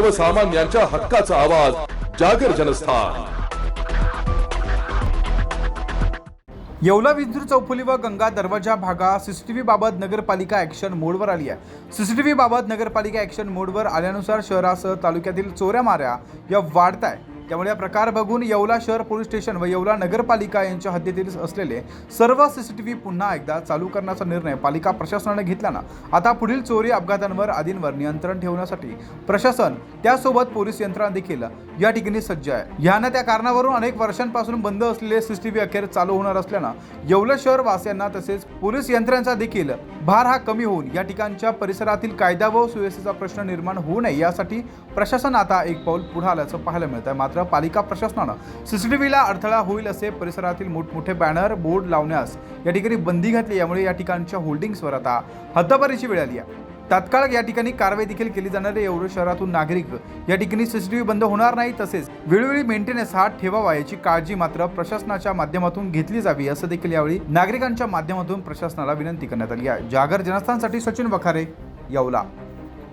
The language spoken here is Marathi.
सर्वसामान्यांच्या हक्काचा आवाज जागर जनस्थान. येवला विद्रू चौफुली व गंगा दरवाजा भागा सीसीटीव्ही बाबत नगरपालिका ॲक्शन मोडवर आली आहे. सीसीटीव्ही बाबत नगरपालिका ॲक्शन मोडवर आल्यानुसार शहरासह तालुक्यातील चोऱ्या माऱ्या या वाढत आहे त्यामुळे या प्रकार बघून येवला शहर पोलीस स्टेशन व येवला नगरपालिका यांच्या हद्दीतील असलेले सर्व सीसीटीव्ही पुन्हा एकदा चालू करण्याचा निर्णय पालिका प्रशासनाने घेतल्यानं आता पुढील चोरी अपघातांवर आदींवर नियंत्रण ठेवण्यासाठी प्रशासन त्यासोबत पोलीस यंत्रणा देखील या ठिकाणी सज्ज आहे. ह्यानं त्या कारणावरून अनेक वर्षांपासून बंद असलेले सीसीटीव्ही अखेर चालू होणार असल्यानं येवला शहर वासियांना तसेच पोलीस यंत्रांचा देखील भार हा कमी होऊन या ठिकाणच्या परिसरातील कायदा व सुव्यवस्थेचा प्रश्न निर्माण होऊ नये यासाठी प्रशासन आता एक पाऊल पुढे आल्याचं पाहायला मिळत आहे मात्र पालिका प्रशासनानं सीसीटीव्हीला अडथळा होईल असे परिसरातील मोठमोठे बॅनर बोर्ड लावण्यास या ठिकाणी बंदी घातली. यामुळे या ठिकाणच्या होल्डिंग्सवर आता हद्दपारीची वेळ आली आहे. तात्काळ या ठिकाणी कारवाई देखील केली जाणार आहे. एवढं शहरातून नागरिक या ठिकाणी सीसीटीव्ही बंद होणार नाही. तसेच वेळोवेळी मेंटेनन्स हा ठेवावा याची काळजी मात्र प्रशासनाच्या माध्यमातून घेतली जावी असं देखील यावेळी नागरिकांच्या माध्यमातून प्रशासनाला विनंती करण्यात आली आहे. जागर जनस्थानसाठी सचिन वखारे येवला.